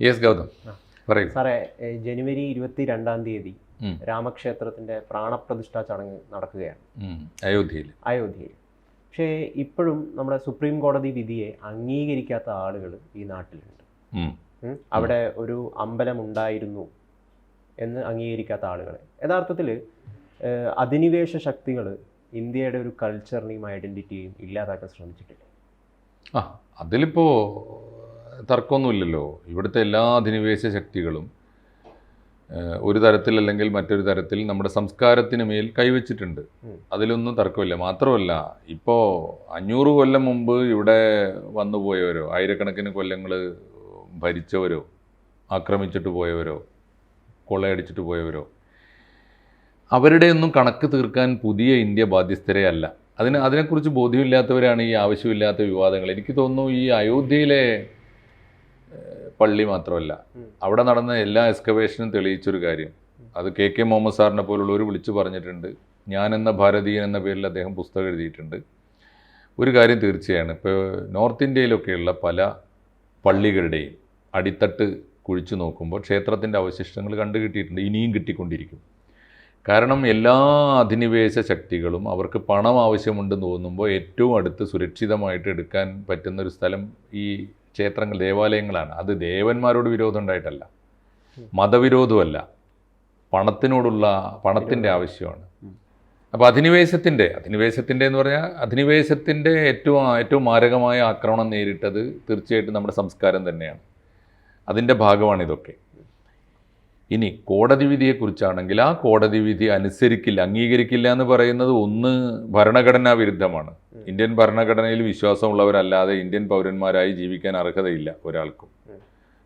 Yes Gautam. പറയൂ. സാറേ ജനുവരി ഇരുപത്തി രണ്ടാം തീയതി. രാമക്ഷേത്രത്തിന്റെ പ്രാണപ്രതിഷ്ഠാ ചടങ്ങ് നടക്കുകയാണ്. അയോധ്യയിൽ. അയോധ്യയിൽ. പക്ഷേ ഇപ്പോഴും നമ്മുടെ സുപ്രീം കോടതി വിധിയെ അംഗീകരിക്കാത്ത ആളുകൾ ഈ നാട്ടിലുണ്ട്. അവിടെ ഒരു അമ്പലം ഉണ്ടായിരുന്നു എന്ന് അംഗീകരിക്കാത്ത ആളുകൾ യഥാർത്ഥത്തിൽ അധിനിവേശ ശക്തികൾ ഇന്ത്യയുടെ ഒരു കൾച്ചറിനെയും ഐഡന്റിറ്റിയും ഇല്ലാതാക്കാൻ ശ്രമിച്ചിട്ടില്ല? ആ അതിലിപ്പോൾ തർക്കമൊന്നുമില്ലല്ലോ. ഇവിടുത്തെ എല്ലാ അധിനിവേശ ശക്തികളും ഒരു തരത്തിൽ അല്ലെങ്കിൽ മറ്റൊരു തരത്തിൽ നമ്മുടെ സംസ്കാരത്തിന് മേൽ കൈവച്ചിട്ടുണ്ട്. അതിലൊന്നും തർക്കമില്ല. മാത്രമല്ല ഇപ്പോൾ അഞ്ഞൂറ് കൊല്ലം മുമ്പ് ഇവിടെ വന്നുപോയവരോ ആയിരക്കണക്കിന് കൊല്ലങ്ങൾ ഭരിച്ചവരോ ആക്രമിച്ചിട്ട് പോയവരോ കൊള്ളയടിച്ചിട്ട് പോയവരോ അവരുടെയൊന്നും കണക്ക് തീർക്കാൻ പുതിയ ഇന്ത്യ ബാധ്യസ്ഥരെ അല്ല. അതിന് അതിനെക്കുറിച്ച് ബോധ്യമില്ലാത്തവരാണ് ഈ ആവശ്യമില്ലാത്ത വിവാദങ്ങൾ. എനിക്ക് തോന്നുന്നു ഈ അയോധ്യയിലെ പള്ളി മാത്രമല്ല. അവിടെ നടന്ന എല്ലാ എക്സ്കവേഷനും തെളിയിച്ചൊരു കാര്യം. അത് കെ കെ മുഹമ്മദ് സാറിനെ പോലുള്ളവർ വിളിച്ചു പറഞ്ഞിട്ടുണ്ട്. ഞാൻ എന്ന ഭാരതീയൻ എന്ന പേരിൽ അദ്ദേഹം പുസ്തകം എഴുതിയിട്ടുണ്ട്. ഒരു കാര്യം തീർച്ചയാണ്. ഇപ്പോൾ നോർത്ത് ഇന്ത്യയിലൊക്കെയുള്ള പല പള്ളികളുടെയും അടിത്തട്ട് കുഴിച്ചു നോക്കുമ്പോൾ ക്ഷേത്രത്തിന്റെ അവശിഷ്ടങ്ങൾ കണ്ടു കിട്ടിയിട്ടുണ്ട്. ഇനിയും കിട്ടിക്കൊണ്ടിരിക്കും. കാരണം എല്ലാ അധിനിവേശ ശക്തികളും അവർക്ക് പണം ആവശ്യമുണ്ടെന്ന് തോന്നുമ്പോൾ ഏറ്റവും അടുത്ത് സുരക്ഷിതമായിട്ട് എടുക്കാൻ പറ്റുന്നൊരു സ്ഥലം ഈ ക്ഷേത്രങ്ങൾ ദേവാലയങ്ങളാണ്. അത് ദേവന്മാരോട് വിരോധം ഉണ്ടായിട്ടല്ല. മതവിരോധമല്ല. പണത്തിനോടുള്ള പണത്തിന്റെ ആവശ്യമാണ്. അപ്പോൾ അധിനിവേശത്തിന്റെ അധിനിവേശത്തിന്റെ എന്ന് പറഞ്ഞാൽ അധിനിവേശത്തിന്റെ ഏറ്റവും ഏറ്റവും മാരകമായ ആക്രമണം നേരിട്ടത് തീർച്ചയായിട്ടും നമ്മുടെ സംസ്കാരം തന്നെയാണ്. അതിന്റെ ഭാഗമാണ് ഇതൊക്കെ. ഇനി കോടതി വിധിയെക്കുറിച്ചാണെങ്കിൽ ആ കോടതി വിധി അനുസരിക്കില്ല അംഗീകരിക്കില്ല എന്ന് പറയുന്നത് ഒന്ന് ഭരണഘടനാ വിരുദ്ധമാണ്. ഇന്ത്യൻ ഭരണഘടനയിൽ വിശ്വാസമുള്ളവരല്ലാതെ ഇന്ത്യൻ പൗരന്മാരായി ജീവിക്കാൻ അർഹതയില്ല ഒരാൾക്കും.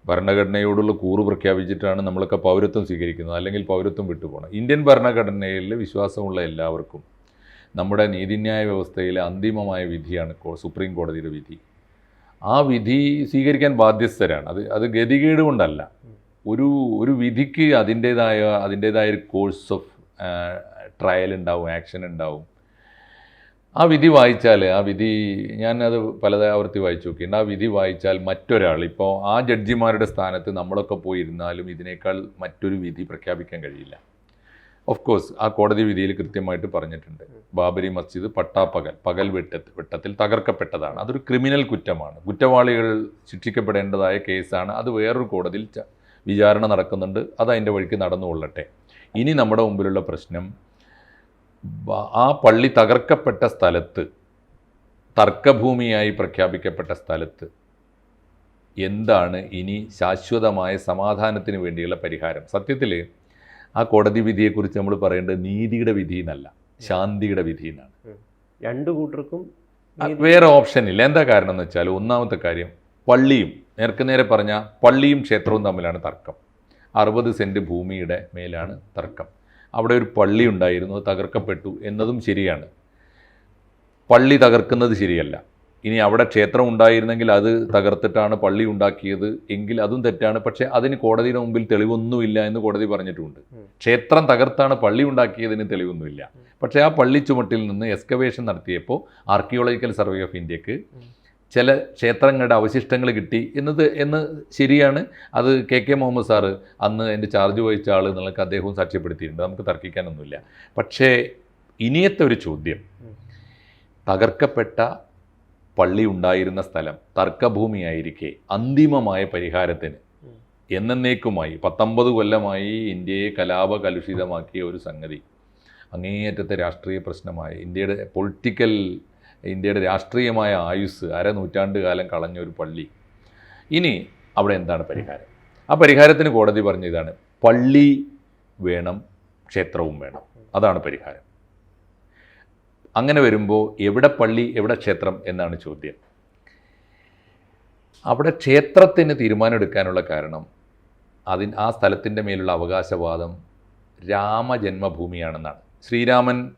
ഭരണഘടനയോടുള്ള കൂറ് പ്രഖ്യാപിച്ചിട്ടാണ് നമ്മളൊക്കെ പൗരത്വം സ്വീകരിക്കുന്നത് അല്ലെങ്കിൽ പൗരത്വം വിട്ടുപോകണം. ഇന്ത്യൻ ഭരണഘടനയിൽ വിശ്വാസമുള്ള എല്ലാവർക്കും നമ്മുടെ നീതിന്യായ വ്യവസ്ഥയിലെ അന്തിമമായ വിധിയാണ് സുപ്രീം കോടതിയുടെ വിധി. ആ വിധി സ്വീകരിക്കാൻ ബാധ്യസ്ഥരാണ്. അത് അത് ഗതികേട് കൊണ്ടല്ല. ഒരു ഒരു വിധിക്ക് അതിന്റേതായ അതിന്റേതായ ഒരു കോഴ്സ് ഓഫ് ട്രയൽ ഉണ്ടാവും ആക്ഷൻ ഉണ്ടാവും. ആ വിധി വായിച്ചാൽ ആ വിധി ഞാനത് പല ആവർത്തി വായിച്ചു നോക്കിയിട്ടുണ്ട് ആ വിധി വായിച്ചാൽ മറ്റൊരാൾ ഇപ്പോൾ ആ ജഡ്ജിമാരുടെ സ്ഥാനത്ത് നമ്മളൊക്കെ പോയിരുന്നാലും ഇതിനേക്കാൾ മറ്റൊരു വിധി പ്രഖ്യാപിക്കാൻ കഴിയില്ല. ഓഫ് കോഴ്സ് ആ കോടതി വിധിയിൽ കൃത്യമായിട്ട് പറഞ്ഞിട്ടുണ്ട്. ബാബരി മസ്ജിദ് പട്ടാപ്പകൽ പകൽ വെട്ടത്ത് വെട്ടത്തിൽ തകർക്കപ്പെട്ടതാണ്. അതൊരു ക്രിമിനൽ കുറ്റമാണ്. കുറ്റവാളികൾ ശിക്ഷിക്കപ്പെടേണ്ടതായ കേസാണ് അത് വേറൊരു കോടതിയിൽ വിചാരണ നടക്കുന്നുണ്ട്. അത് അതിന്റെ വഴിക്ക് നടന്നുകൊള്ളട്ടെ ഇനി നമ്മുടെ മുമ്പിലുള്ള പ്രശ്നം ആ പള്ളി തകർക്കപ്പെട്ട സ്ഥലത്ത് തർക്കഭൂമിയായി പ്രഖ്യാപിക്കപ്പെട്ട സ്ഥലത്ത് എന്താണ് ഇനി ശാശ്വതമായ സമാധാനത്തിന് വേണ്ടിയുള്ള പരിഹാരം? സത്യത്തിൽ ആ കോടതി വിധിയെക്കുറിച്ച് നമ്മൾ പറയേണ്ടത് നീതിയുടെ വിധി എന്നല്ല ശാന്തിയുടെ വിധി എന്നാണ് രണ്ടു കൂട്ടർക്കും വേറെ ഓപ്ഷൻ ഇല്ല. എന്താ കാരണം എന്ന് വെച്ചാൽ ഒന്നാമത്തെ കാര്യം പള്ളിയും നേർക്ക് നേരെ പറഞ്ഞാൽ പള്ളിയും ക്ഷേത്രവും തമ്മിലാണ് തർക്കം. അറുപത് സെന്റ് ഭൂമിയുടെ മേലാണ് തർക്കം. അവിടെ ഒരു പള്ളി ഉണ്ടായിരുന്നു തകർക്കപ്പെട്ടു എന്നതും ശരിയാണ്. പള്ളി തകർക്കുന്നത് ശരിയല്ല. ഇനി അവിടെ ക്ഷേത്രം ഉണ്ടായിരുന്നെങ്കിൽ അത് തകർത്തിട്ടാണ് പള്ളി ഉണ്ടാക്കിയത് എങ്കിൽ അതും തെറ്റാണ്. പക്ഷേ അതിന് കോടതിയുടെ മുമ്പിൽ തെളിവൊന്നുമില്ല എന്ന് കോടതി പറഞ്ഞിട്ടുണ്ട്. ക്ഷേത്രം തകർത്താണ് പള്ളി ഉണ്ടാക്കിയതിന് തെളിവൊന്നുമില്ല. പക്ഷേ ആ പള്ളി ചുമട്ടിൽ നിന്ന് എക്സ്കവേഷൻ നടത്തിയപ്പോൾ ആർക്കിയോളജിക്കൽ സർവേ ഓഫ് ഇന്ത്യയ്ക്ക്. ചില ക്ഷേത്രങ്ങളുടെ അവശിഷ്ടങ്ങൾ കിട്ടി എന്നത് എന്ന് ശരിയാണ്. അത് കെ കെ മുഹമ്മദ് സാറ് അന്ന് എന്റെ ചാർജ് വഹിച്ച ആൾ എന്നുള്ളത് അദ്ദേഹവും സാക്ഷ്യപ്പെടുത്തിയിട്ടുണ്ട്. നമുക്ക് തർക്കിക്കാനൊന്നുമില്ല. പക്ഷേ ഇനിയത്തെ ഒരു ചോദ്യം. തകർക്കപ്പെട്ട പള്ളി ഉണ്ടായിരുന്ന സ്ഥലം തർക്കഭൂമിയായിരിക്കെ അന്തിമമായ പരിഹാരത്തിന്. എന്നേക്കുമായി പത്തൊമ്പത് കൊല്ലമായി ഇന്ത്യയെ കലാപ കലുഷിതമാക്കിയ ഒരു സംഗതി അങ്ങേയറ്റത്തെ രാഷ്ട്രീയ പ്രശ്നമായി ഇന്ത്യയുടെ പൊളിറ്റിക്കൽ ഇന്ത്യയുടെ രാഷ്ട്രീയമായ ആയുസ് അര നൂറ്റാണ്ട് കാലം കളഞ്ഞ ഒരു പള്ളി. ഇനി അവിടെ എന്താണ് പരിഹാരം? ആ പരിഹാരത്തിന് കോടതി പറഞ്ഞ ഇതാണ് പള്ളി വേണം ക്ഷേത്രവും വേണം. അതാണ് പരിഹാരം. അങ്ങനെ വരുമ്പോൾ എവിടെ പള്ളി എവിടെ ക്ഷേത്രം എന്നാണ് ചോദ്യം. അവിടെ ക്ഷേത്രത്തിന് തീരുമാനമെടുക്കാനുള്ള കാരണം അതിന് ആ സ്ഥലത്തിന്റെ മേലുള്ള അവകാശവാദം രാമജന്മഭൂമിയാണെന്നാണ്. ശ്രീരാമൻ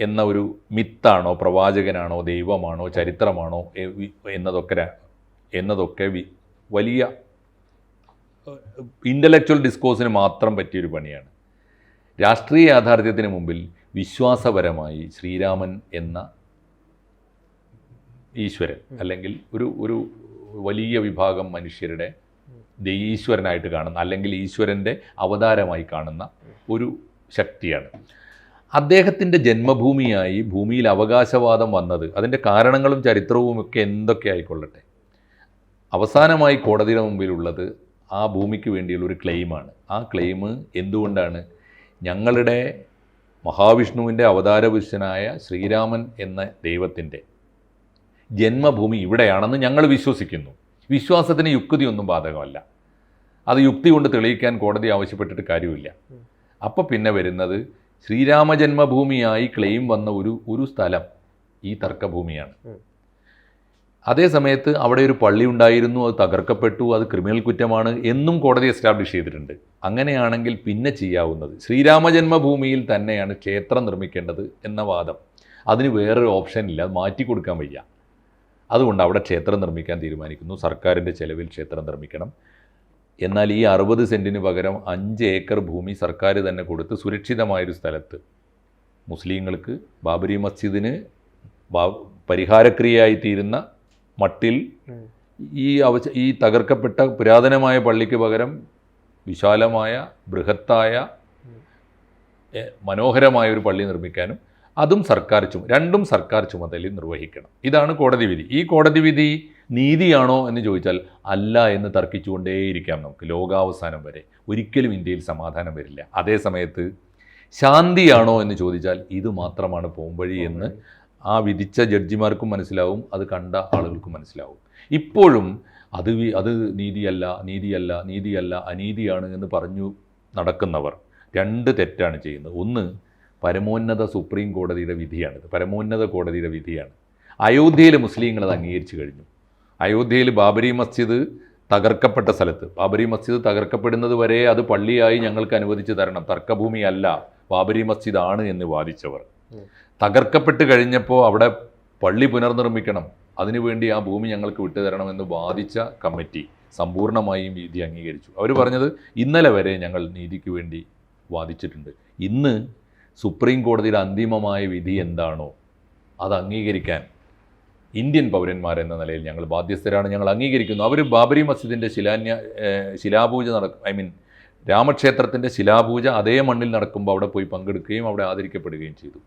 എന്ന ഒരു മിത്താണോ പ്രവാചകനാണോ ദൈവമാണോ ചരിത്രമാണോ എന്നതൊക്കെ എന്നതൊക്കെ വലിയ ഇന്റലക്ച്വൽ ഡിസ്കോഴ്സിന് മാത്രം പറ്റിയൊരു പണിയാണ്. രാഷ്ട്രീയ യാഥാർത്ഥ്യത്തിന് മുമ്പിൽ വിശ്വാസപരമായി ശ്രീരാമൻ എന്ന ഈശ്വരൻ അല്ലെങ്കിൽ ഒരു ഒരു വലിയ വിഭാഗം മനുഷ്യരുടെ ഈശ്വരനായിട്ട് കാണുന്ന അല്ലെങ്കിൽ ഈശ്വരന്റെ അവതാരമായി കാണുന്ന ഒരു ശക്തിയാണ്. അദ്ദേഹത്തിന്റെ ജന്മഭൂമിയായി ഭൂമിയിൽ അവകാശവാദം വന്നത് അതിന്റെ കാരണങ്ങളും ചരിത്രവും ഒക്കെ എന്തൊക്കെ ആയിക്കൊള്ളട്ടെ? അവസാനമായി കോടതിയുടെ മുമ്പിലുള്ളത് ആ ഭൂമിക്ക് വേണ്ടിയുള്ള ഒരു ക്ലെയിമാണ് ആ ക്ലെയിം എന്തുകൊണ്ടാണ്? ഞങ്ങളുടെ മഹാവിഷ്ണുവിന്റെ അവതാരപുരുഷനായ ശ്രീരാമൻ എന്ന ദൈവത്തിന്റെ ജന്മഭൂമി ഇവിടെയാണെന്ന് ഞങ്ങൾ വിശ്വസിക്കുന്നു. വിശ്വാസത്തിന് യുക്തിയൊന്നും ബാധകമല്ല. അത് യുക്തി കൊണ്ട് തെളിയിക്കാൻ കോടതി ആവശ്യപ്പെട്ടിട്ട് കാര്യമില്ല. അപ്പോൾ പിന്നെ വരുന്നത് ശ്രീരാമ ജന്മഭൂമിയായി ക്ലെയിം വന്ന ഒരു ഒരു സ്ഥലം ഈ തർക്കഭൂമിയാണ്. അതേ സമയത്ത് അവിടെ ഒരു പള്ളി ഉണ്ടായിരുന്നു അത് തകർക്കപ്പെട്ടു അത് ക്രിമിനൽ കുറ്റമാണ് എന്നും കോടതി എസ്റ്റാബ്ലിഷ് ചെയ്തിട്ടുണ്ട്. അങ്ങനെയാണെങ്കിൽ പിന്നെ ചെയ്യാവുന്നത്. ശ്രീരാമജന്മഭൂമിയിൽ തന്നെയാണ് ക്ഷേത്രം നിർമ്മിക്കേണ്ടത് എന്ന വാദം. അതിന് വേറൊരു ഓപ്ഷൻ ഇല്ല അത് മാറ്റി കൊടുക്കാൻ വയ്യ. അതുകൊണ്ട് അവിടെ ക്ഷേത്രം നിർമ്മിക്കാൻ തീരുമാനിക്കുന്നു. സർക്കാരിന്റെ ചെലവിൽ ക്ഷേത്രം നിർമ്മിക്കണം. എന്നാൽ ഈ അറുപത് സെന്റിന് പകരം അഞ്ച് ഏക്കർ ഭൂമി സർക്കാർ തന്നെ കൊടുത്ത് സുരക്ഷിതമായൊരു സ്ഥലത്ത്. മുസ്ലിങ്ങൾക്ക് ബാബരി മസ്ജിദിന് പരിഹാരക്രിയയായിത്തീരുന്ന പരിഹാരക്രിയയായി തീരുന്ന മട്ടിൽ ഈ അവശ ഈ തകർക്കപ്പെട്ട പുരാതനമായ പള്ളിക്ക് പകരം വിശാലമായ ബൃഹത്തായ മനോഹരമായ ഒരു പള്ളി നിർമ്മിക്കാനും അതും സർക്കാർ ചുമ രണ്ടും സർക്കാർ ചുമതലയിൽ നിർവഹിക്കണം. ഇതാണ് കോടതി വിധി. ഈ കോടതി വിധി നീതിയാണോ എന്ന് ചോദിച്ചാൽ അല്ല എന്ന് തർക്കിച്ചുകൊണ്ടേയിരിക്കാം നമുക്ക് ലോകാവസാനം വരെ. ഒരിക്കലും ഇന്ത്യയിൽ സമാധാനം വരില്ല. അതേ സമയത്ത് ശാന്തിയാണോ എന്ന് ചോദിച്ചാൽ ഇത് മാത്രമാണ് പോംവഴി എന്ന് ആ വിധിച്ച ജഡ്ജിമാർക്കും മനസ്സിലാവും അത് കണ്ട ആളുകൾക്കും മനസ്സിലാവും. ഇപ്പോഴും അത് അത് നീതിയല്ല നീതിയല്ല നീതിയല്ല അനീതിയാണ് എന്ന് പറഞ്ഞു നടക്കുന്നവർ രണ്ട് തെറ്റാണ് ചെയ്യുന്നത്. ഒന്ന് പരമോന്നത സുപ്രീം കോടതിയുടെ വിധിയാണിത്. പരമോന്നത കോടതിയുടെ വിധിയാണ്. അയോധ്യയിലെ മുസ്ലിങ്ങൾ അത് അംഗീകരിച്ചു കഴിഞ്ഞു. അയോധ്യയിൽ ബാബരി മസ്ജിദ് തകർക്കപ്പെട്ട സ്ഥലത്ത്. ബാബരി മസ്ജിദ് തകർക്കപ്പെടുന്നത് വരെ അത് പള്ളിയായി ഞങ്ങൾക്ക് അനുവദിച്ചു തരണം. തർക്കഭൂമി അല്ല ബാബരി മസ്ജിദ് ആണ് എന്ന് വാദിച്ചവർ. തകർക്കപ്പെട്ട് കഴിഞ്ഞപ്പോൾ അവിടെ പള്ളി പുനർനിർമ്മിക്കണം. അതിനുവേണ്ടി ആ ഭൂമി ഞങ്ങൾക്ക് വിട്ടുതരണമെന്ന് വാദിച്ച കമ്മിറ്റി സമ്പൂർണമായും വിധി അംഗീകരിച്ചു. അവർ പറഞ്ഞത് ഇന്നലെ വരെ ഞങ്ങൾ നീതിക്ക് വേണ്ടി വാദിച്ചിട്ടുണ്ട്. ഇന്ന് സുപ്രീം കോടതിയുടെ അന്തിമമായ വിധി എന്താണോ അത് അംഗീകരിക്കാൻ ഇന്ത്യൻ പൗരന്മാരെന്ന നിലയിൽ ഞങ്ങൾ ബാധ്യസ്ഥരാണ്. ഞങ്ങൾ അംഗീകരിക്കുന്നു. അവർ ബാബരി മസ്ജിദിന്റെ ശിലാന്യ ശിലാപൂജ നടക്കും. ഐ മീൻ രാമക്ഷേത്രത്തിന്റെ ശിലാപൂജ അതേ മണ്ണിൽ നടക്കുമ്പോൾ അവിടെ പോയി പങ്കെടുക്കുകയും അവിടെ ആദരിക്കപ്പെടുകയും ചെയ്തു.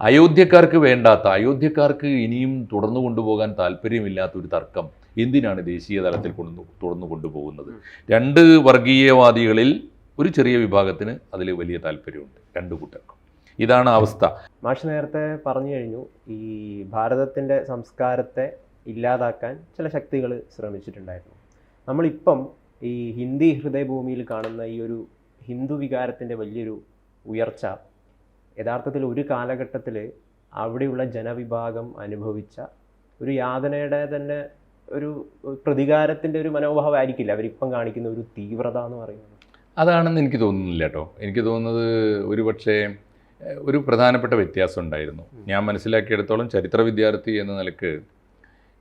അയോധ്യക്കാർക്ക് വേണ്ടാത്ത അയോധ്യക്കാർക്ക് ഇനിയും തുടർന്നു കൊണ്ടുപോകാൻ താല്പര്യമില്ലാത്ത ഒരു തർക്കം എന്തിനാണ് ദേശീയ തലത്തിൽ കൊണ്ടു തുടർന്നു കൊണ്ടുപോകുന്നത്? രണ്ട് വർഗീയവാദികളിൽ ഒരു ചെറിയ വിഭാഗത്തിന് അതിൽ വലിയ താല്പര്യമുണ്ട്. രണ്ട് കൂട്ടർക്കും. ഇതാണ് അവസ്ഥ. മാഷ് നേരത്തെ പറഞ്ഞു കഴിഞ്ഞു ഈ ഭാരതത്തിന്റെ സംസ്കാരത്തെ ഇല്ലാതാക്കാൻ ചില ശക്തികൾ ശ്രമിച്ചിട്ടുണ്ടായിരുന്നു. നമ്മളിപ്പം ഈ ഹിന്ദി ഹൃദയഭൂമിയിൽ കാണുന്ന ഈ ഒരു ഹിന്ദു വികാരത്തിന്റെ വലിയൊരു ഉയർച്ച യഥാർത്ഥത്തിൽ ഒരു കാലഘട്ടത്തിൽ അവിടെയുള്ള ജനവിഭാഗം അനുഭവിച്ച ഒരു യാതനയുടെ തന്നെ ഒരു പ്രതികാരത്തിന്റെ ഒരു മനോഭാവമായിരിക്കില്ല. അവരിപ്പം കാണിക്കുന്ന ഒരു തീവ്രത എന്ന് പറയുന്നത്. അതാണെന്ന് എനിക്ക് തോന്നുന്നില്ല കേട്ടോ. എനിക്ക് തോന്നുന്നത് ഒരു പക്ഷേ ഒരു പ്രധാനപ്പെട്ട വ്യത്യാസം ഉണ്ടായിരുന്നു. ഞാൻ മനസ്സിലാക്കിയെടുത്തോളം ചരിത്ര വിദ്യാർത്ഥി എന്ന നിലയ്ക്ക്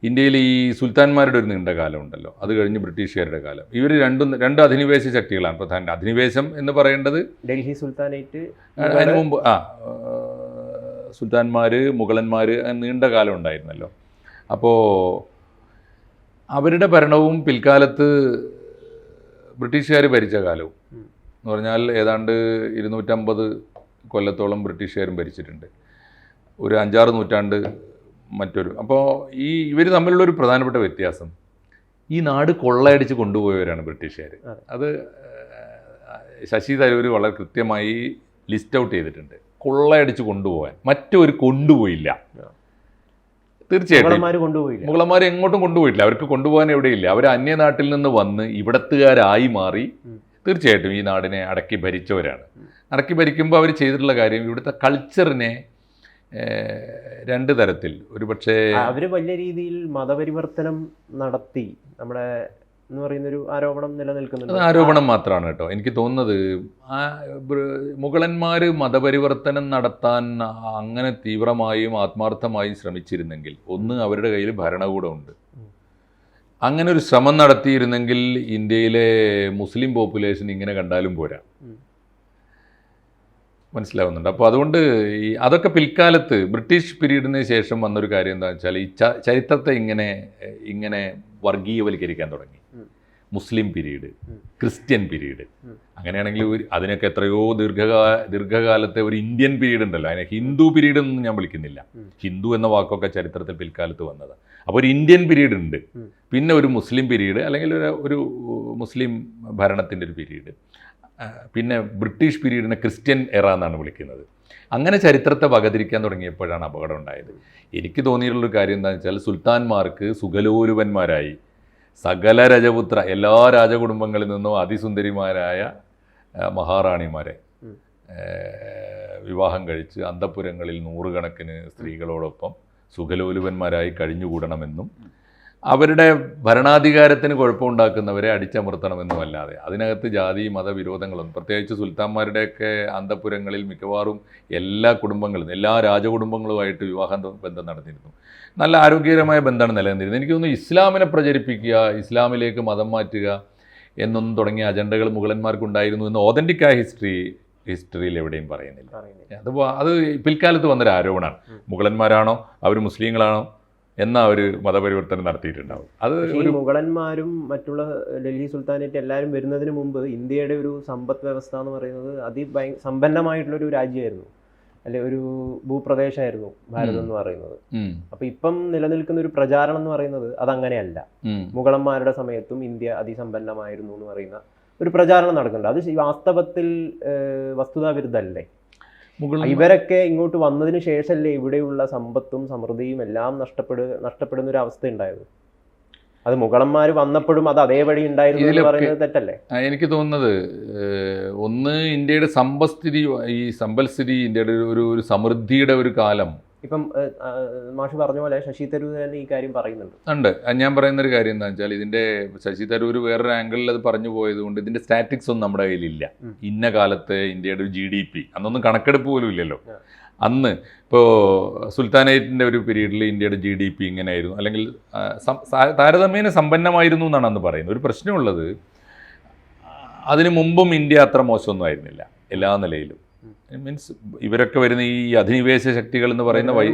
ഇന്ത്യയിൽ ഈ സുൽത്താൻമാരുടെ ഒരു നീണ്ട കാലം ഉണ്ടല്ലോ. അത് കഴിഞ്ഞ് ബ്രിട്ടീഷുകാരുടെ കാലം. ഇവർ രണ്ടും രണ്ട് അധിനിവേശ ശക്തികളാണ് പ്രധാന. അധിനിവേശം എന്ന് പറയേണ്ടത് ഡൽഹി സുൽത്താനേറ്റ് അതിനു മുമ്പ് ആ സുൽത്താൻമാർ മുഗളന്മാർ നീണ്ട കാലം ഉണ്ടായിരുന്നല്ലോ. അപ്പോൾ അവരുടെ ഭരണവും പിൽക്കാലത്ത് ബ്രിട്ടീഷുകാർ ഭരിച്ച കാലവും. എന്ന് പറഞ്ഞാൽ ഏതാണ്ട് ഇരുന്നൂറ്റമ്പത് കൊല്ലത്തോളം ബ്രിട്ടീഷുകാരും ഭരിച്ചിട്ടുണ്ട്. ഒരു അഞ്ചാറ് നൂറ്റാണ്ട് മറ്റൊരു അപ്പോൾ ഈ ഇവർ തമ്മിലുള്ള ഒരു പ്രധാനപ്പെട്ട വ്യത്യാസം ഈ നാട് കൊള്ളയടിച്ച് കൊണ്ടുപോയവരാണ് ബ്രിട്ടീഷുകാർ അത്. ശശി തരൂർ വളരെ കൃത്യമായി ലിസ്റ്റ് ഔട്ട് ചെയ്തിട്ടുണ്ട്. കൊള്ളയടിച്ച് കൊണ്ടുപോകാൻ മറ്റൊരു കൊണ്ടുപോയില്ല. തീർച്ചയായിട്ടും. മുഗളന്മാർ എങ്ങോട്ടും കൊണ്ടുപോയിട്ടില്ല. അവർക്ക് കൊണ്ടുപോകാൻ എവിടെയില്ല. അവർ അന്യനാട്ടിൽ നിന്ന് വന്ന് ഇവിടത്തുകാരായി മാറി. തീർച്ചയായിട്ടും ഈ നാടിനെ അടക്കി ഭരിച്ചവരാണ്. ഉം. അടക്കി ഭരിക്കുമ്പോൾ അവർ ചെയ്തിട്ടുള്ള കാര്യം ഇവിടുത്തെ കൾച്ചറിനെ രണ്ട് തരത്തിൽ ഒരുപക്ഷേ അവർ വലിയ രീതിയിൽ മതപരിവർത്തനം നടത്തി നമ്മുടെ എന്ന് പറയുന്ന ഒരു ആരോപണം നിലനിൽക്കുന്നുണ്ട് ആരോപണം മാത്രമാണ് കേട്ടോ എനിക്ക് തോന്നുന്നത് ആ മുഗളന്മാർ മതപരിവർത്തനം നടത്താൻ അങ്ങനെ തീവ്രമായും ആത്മാർത്ഥമായും ശ്രമിച്ചിരുന്നെങ്കിൽ ഒന്ന് അവരുടെ കയ്യിൽ ഭരണകൂടമുണ്ട് ഉണ്ട് അങ്ങനെ ഒരു ശ്രമം നടത്തിയിരുന്നെങ്കിൽ ഇന്ത്യയിലെ മുസ്ലിം പോപ്പുലേഷൻ ഇങ്ങനെ കണ്ടാലും പോരാ. മനസ്സിലാവുന്നുണ്ട്. അപ്പോൾ അതുകൊണ്ട് ഈ അതൊക്കെ പിൽക്കാലത്ത് ബ്രിട്ടീഷ് പീരീഡിന് ശേഷം വന്നൊരു കാര്യം എന്താ വെച്ചാൽ ഈ ചരിത്രത്തെ ഇങ്ങനെ ഇങ്ങനെ വർഗീയവൽക്കരിക്കാൻ തുടങ്ങി. Muslim period Christian period. അങ്ങനെയാണെങ്കിൽ അതിനൊക്കെ എത്രയോ ദീർഘകാല ദീർഘകാലത്തെ ഒരു ഇന്ത്യൻ പീരീഡ് ഉണ്ടല്ലോ. അതിനെ ഹിന്ദു പീരീഡ് എന്നൊന്നും ഞാൻ വിളിക്കുന്നില്ല. ഹിന്ദു എന്ന വാക്കൊക്കെ ചരിത്രത്തിൽ പിൽക്കാലത്ത് വന്നത്. അപ്പോൾ ഒരു ഇന്ത്യൻ പീരീഡ് ഉണ്ട്. പിന്നെ ഒരു മുസ്ലിം പീരീഡ് അല്ലെങ്കിൽ ഒരു ഒരു മുസ്ലിം ഭരണത്തിന്റെ ഒരു പീരീഡ്. പിന്നെ ബ്രിട്ടീഷ് പീരീഡിനെ ക്രിസ്ത്യൻ എറ എന്നാണ് വിളിക്കുന്നത്. അങ്ങനെ ചരിത്രത്തെ വകതിരിക്കാൻ തുടങ്ങിയപ്പോഴാണ് അപകടം ഉണ്ടായത്. എനിക്ക് തോന്നിയിട്ടുള്ളൊരു കാര്യം എന്താണെന്ന് വെച്ചാൽ സുൽത്താൻമാർക്ക് സുഗലോരുവന്മാരായി സകല രജപുത്ര എല്ലാ രാജകുടുംബങ്ങളിൽ നിന്നും അതിസുന്ദരിമാരായ മഹാറാണിമാരെ വിവാഹം കഴിച്ച് അന്തപുരങ്ങളിൽ നൂറുകണക്കിന് സ്ത്രീകളോടൊപ്പം സുഖലോലുപന്മാരായി കഴിഞ്ഞുകൂടണമെന്നും അവരുടെ ഭരണാധികാരത്തിന് കുഴപ്പമുണ്ടാക്കുന്നവരെ അടിച്ചമർത്തണമെന്നും അല്ലാതെ അതിനകത്ത് ജാതി മതവിരോധങ്ങളൊന്നും പ്രത്യേകിച്ച് സുൽത്താന്മാരുടെയൊക്കെ അന്തപുരങ്ങളിൽ മിക്കവാറും എല്ലാ കുടുംബങ്ങളും എല്ലാ രാജകുടുംബങ്ങളുമായിട്ട് വിവാഹ ബന്ധം നടന്നിരുന്നു നല്ല ആരോഗ്യകരമായ ബന്ധമാണ് നിലനിന്നിരുന്നത്. എനിക്ക് തോന്നുന്നു ഇസ്ലാമിനെ പ്രചരിപ്പിക്കുക ഇസ്ലാമിലേക്ക് മതം മാറ്റുക എന്നൊന്നും തുടങ്ങിയ അജണ്ടകൾ മുഗളന്മാർക്കുണ്ടായിരുന്നു എന്ന് ഓതന്റിക്കായ ഹിസ്റ്ററി ഹിസ്റ്ററിയിൽ എവിടെയും പറയുന്നില്ല. അത് അത് പിൽക്കാലത്ത് വന്നൊരു ആരോപണമാണ്. മുഗളന്മാരാണോ? അവർ മുസ്ലിങ്ങളാണോ? എന്ന ഒരു മതപരിവർത്തനം നടത്തിയിട്ടുണ്ടാവും. അത് ഒരു മുഗളന്മാരും മറ്റുള്ള ഡൽഹി സുൽത്താനേറ്റ് എല്ലാവരും വരുന്നതിന് മുമ്പ് ഇന്ത്യയുടെ ഒരു സമ്പദ് വ്യവസ്ഥ എന്ന് പറയുന്നത് അതിഭയ സമ്പന്നമായിട്ടുള്ള ഒരു രാജ്യമായിരുന്നു. അല്ലെ ഒരു ഭൂപ്രദേശമായിരുന്നു ഭാരതം എന്ന് പറയുന്നത്. അപ്പൊ ഇപ്പം നിലനിൽക്കുന്ന ഒരു പ്രചാരണം എന്ന് പറയുന്നത് അതങ്ങനെയല്ല. മുഗളന്മാരുടെ സമയത്തും ഇന്ത്യ അതിസമ്പന്നമായിരുന്നു എന്ന് പറയുന്ന ഒരു പ്രചാരണം നടക്കുന്നുണ്ട്. അത് വാസ്തവത്തിൽ വസ്തുതാ വസ്തുതാവിരുദ്ധല്ലേ ഇവരൊക്കെ ഇങ്ങോട്ട് വന്നതിന് ശേഷമല്ലേ ഇവിടെയുള്ള സമ്പത്തും സമൃദ്ധിയും എല്ലാം നഷ്ടപ്പെടു നഷ്ടപ്പെടുന്ന ഒരു അവസ്ഥ ഉണ്ടായത്? അത് മുഗളന്മാർ വന്നപ്പോഴും അത് അതേപടി ഉണ്ടായിരുന്നു പറയുന്നത് തെറ്റല്ലേ? എനിക്ക് തോന്നുന്നത് ഒന്ന് ഇന്ത്യയുടെ സമ്പസ്ഥിതി ഈ സമ്പൽസ്ഥിതി ഇന്ത്യയുടെ ഒരു ഒരു സമൃദ്ധിയുടെ ഒരു കാലം ഇപ്പം മാഷി പറഞ്ഞ പോലെ ശശി തരൂർ തന്നെ ഈ കാര്യം പറയുന്നുണ്ട്. ഉണ്ട്. ഞാൻ പറയുന്ന ഒരു കാര്യം എന്താ വെച്ചാൽ ഇതിന്റെ ശശി തരൂർ വേറൊരു ആംഗിളിൽ അത് പറഞ്ഞു പോയത് കൊണ്ട് ഇതിന്റെ സ്റ്റാറ്റിക്സ് ഒന്നും നമ്മുടെ കയ്യിലില്ല. ഇന്ന കാലത്ത് ഇന്ത്യയുടെ ഒരു ജി ഡി പി അന്നൊന്നും കണക്കെടുപ്പ് പോലും ഇല്ലല്ലോ. അന്ന് ഇപ്പോൾ സുൽത്താനേറ്റിന്റെ ഒരു പീരീഡിൽ ഇന്ത്യയുടെ ജി ഡി പി ഇങ്ങനെയായിരുന്നു. അല്ലെങ്കിൽ താരതമ്യേന സമ്പന്നമായിരുന്നു എന്നാണ് അന്ന് പറയുന്നത്. ഒരു പ്രശ്നമുള്ളത് അതിനു മുമ്പും ഇന്ത്യ അത്ര മോശമൊന്നും ആയിരുന്നില്ല. എല്ലാ നിലയിലും. മീൻസ് ഇവരൊക്കെ വരുന്ന ഈ അധിനിവേശ ശക്തികൾ എന്ന് പറയുന്ന വൈ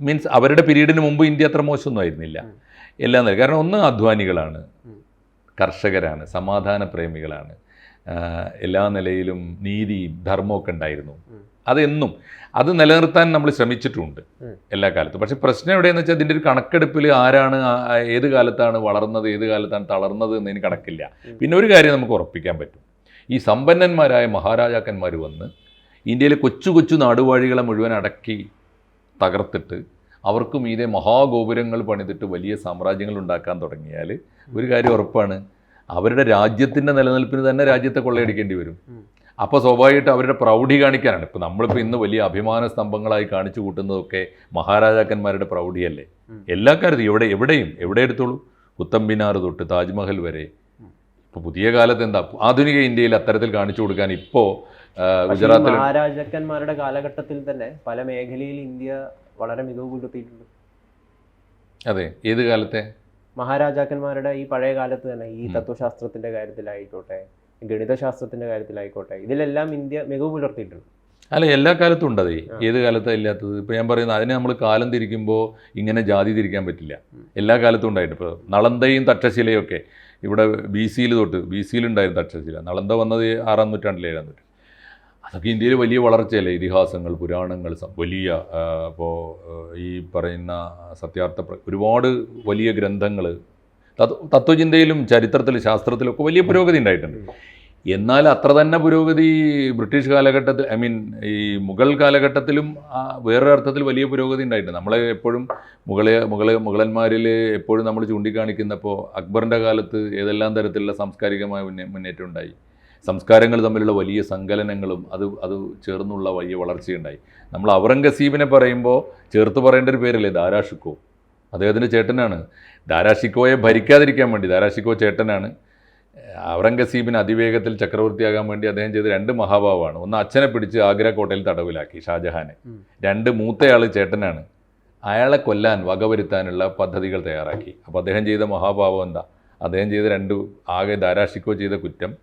മീൻസ് അവരുടെ പീരീഡിന് മുമ്പ് ഇന്ത്യ അത്ര മോശമൊന്നും ആയിരുന്നില്ല എല്ലാം നേരം കാരണം ഒന്ന് അധ്വാനികളാണ്. കർഷകരാണ്. സമാധാന പ്രേമികളാണ്. എല്ലാ നിലയിലും നീതിയും ധർമ്മമൊക്കെ ഉണ്ടായിരുന്നു. അതെന്നും അത് നിലനിർത്താൻ നമ്മൾ ശ്രമിച്ചിട്ടുണ്ട് എല്ലാ കാലത്തും. പക്ഷേ പ്രശ്നം എവിടെയെന്ന് വെച്ചാൽ ഇതിന്റെ ഒരു കണക്കെടുപ്പിൽ ആരാണ് ഏത് കാലത്താണ് വളർന്നത് ഏത് കാലത്താണ് തളർന്നത് എന്നതിന് കണക്കില്ല. പിന്നെ ഒരു കാര്യം നമുക്ക് ഉറപ്പിക്കാൻ പറ്റും. ഈ സമ്പന്നന്മാരായ മഹാരാജാക്കന്മാർ വന്ന് ഇന്ത്യയിലെ കൊച്ചു കൊച്ചു നാടുവാഴികളെ മുഴുവൻ അടക്കി തകർത്തിട്ട് അവർക്കും ഇതേ മഹാഗോപുരങ്ങൾ പണിതിട്ട് വലിയ സാമ്രാജ്യങ്ങൾ ഉണ്ടാക്കാൻ തുടങ്ങിയാൽ ഒരു കാര്യം ഉറപ്പാണ്. അവരുടെ രാജ്യത്തിന്റെ നിലനിൽപ്പിന് തന്നെ രാജ്യത്തെ കൊള്ളയടിക്കേണ്ടി വരും. അപ്പോൾ സ്വാഭാവികമായിട്ട് അവരുടെ പ്രൗഢി കാണിക്കാനാണ്. ഇപ്പോൾ നമ്മളിപ്പോൾ ഇന്ന് വലിയ അഭിമാന സ്തംഭങ്ങളായി കാണിച്ചു കൂട്ടുന്നതൊക്കെ മഹാരാജാക്കന്മാരുടെ പ്രൗഢിയല്ലേ? എല്ലാ കാര്യത്തിലും. എവിടെ എവിടെയും എവിടെ എടുത്തോളൂ? കുത്തമ്പിനാർ തൊട്ട് താജ്മഹൽ വരെ. ഇപ്പോൾ പുതിയ കാലത്ത് എന്താ ആധുനിക ഇന്ത്യയിൽ അത്തരത്തിൽ കാണിച്ചു കൊടുക്കാൻ ഇപ്പോൾ ഗുജറാത്തിൽ മഹാരാജാക്കന്മാരുടെ കാലഘട്ടത്തിൽ തന്നെ പല മേഖലയിൽ ഇന്ത്യ വളരെ മികവ് പുലർത്തിയിട്ടുണ്ട്. അതെ ഏത് കാലത്തെ? മഹാരാജാക്കന്മാരുടെ ഈ പഴയ കാലത്ത് തന്നെ ഈ. തത്വശാസ്ത്രത്തിന്റെ കാര്യത്തിലായിക്കോട്ടെ ഗണിതശാസ്ത്രത്തിന്റെ കാര്യത്തിലായിക്കോട്ടെ ഇതിലെല്ലാം ഇന്ത്യ മികവ് പുലർത്തിയിട്ടുണ്ട്. അല്ല എല്ലാ കാലത്തും ഉണ്ട് അതേ. ആ. ഏത് കാലത്താണ് ഇല്ലാത്തത്? ഇപ്പോൾ ഞാൻ പറയുന്നത് അതിനെ നമ്മൾ കാലം തിരിക്കുമ്പോൾ ഇങ്ങനെ ജാതി തിരിക്കാൻ പറ്റില്ല. എല്ലാ കാലത്തും ഉണ്ടായിട്ട്. ഇപ്പോൾ നളന്തയും തക്ഷശിലയും ഒക്കെ ഇവിടെ ബി സിയിൽ തൊട്ട് ബി സിയിലുണ്ടായിരുന്നു തക്ഷശില നളന്ത വന്നത് ആറാം നൂറ്റാണ്ടിൽ ഏഴാം നൂറ്റാണ്ട്. അതൊക്കെ ഇന്ത്യയിൽ വലിയ വളർച്ചയല്ലേ? ഇതിഹാസങ്ങൾ പുരാണങ്ങൾ വലിയ ഇപ്പോൾ ഈ പറയുന്ന സത്യാർത്ഥ ഒരുപാട് വലിയ ഗ്രന്ഥങ്ങൾ തത്വചിന്തയിലും ചരിത്രത്തിലും ശാസ്ത്രത്തിലും ഒക്കെ വലിയ പുരോഗതി ഉണ്ടായിട്ടുണ്ട്. എന്നാൽ അത്ര തന്നെ പുരോഗതി ബ്രിട്ടീഷ് കാലഘട്ടത്തിൽ ഐ മീൻ ഈ മുഗൾ കാലഘട്ടത്തിലും വേറൊരു അർത്ഥത്തിൽ വലിയ പുരോഗതി ഉണ്ടായിട്ടുണ്ട്. നമ്മളെ എപ്പോഴും മുഗളെ മുഗൾ മുഗളന്മാരിൽ എപ്പോഴും നമ്മൾ ചൂണ്ടിക്കാണിക്കുന്നപ്പോൾ അക്ബറിന്റെ കാലത്ത് ഏതെല്ലാം തരത്തിലുള്ള സാംസ്കാരികമായ മുന്നേ മുന്നേറ്റം ഉണ്ടായി. സംസ്കാരങ്ങൾ തമ്മിലുള്ള വലിയ സങ്കലനങ്ങളും അത് അത് ചേർന്നുള്ള വലിയ വളർച്ചയുണ്ടായി. നമ്മൾ ഔറംഗസീബിനെ പറയുമ്പോൾ ചേർത്ത് പറയേണ്ട ഒരു പേരല്ലേ? ദാരാഷിക്കോ അദ്ദേഹത്തിന്റെ ചേട്ടനാണ്. ദാരാഷിക്കോയെ ഭരിക്കാതിരിക്കാൻ വേണ്ടി ദാരാഷിക്കോ ചേട്ടനാണ്. ഔറംഗസീബിന് അതിവേഗത്തിൽ ചക്രവർത്തിയാകാൻ വേണ്ടി അദ്ദേഹം ചെയ്ത രണ്ട് മഹാഭാവമാണ്. ഒന്ന് അച്ഛനെ പിടിച്ച് ആഗ്ര കോട്ടയിൽ തടവിലാക്കി ഷാജഹാനെ. രണ്ട് മൂത്തയാൾ ചേട്ടനാണ്. അയാളെ കൊല്ലാൻ വകവരുത്താനുള്ള പദ്ധതികൾ തയ്യാറാക്കി. അപ്പോൾ അദ്ദേഹം ചെയ്ത മഹാഭാവം എന്താ? അദ്ദേഹം ചെയ്ത രണ്ട് ആകെ ധാരാഷിക്കോ ചെയ്ത കുറ്റം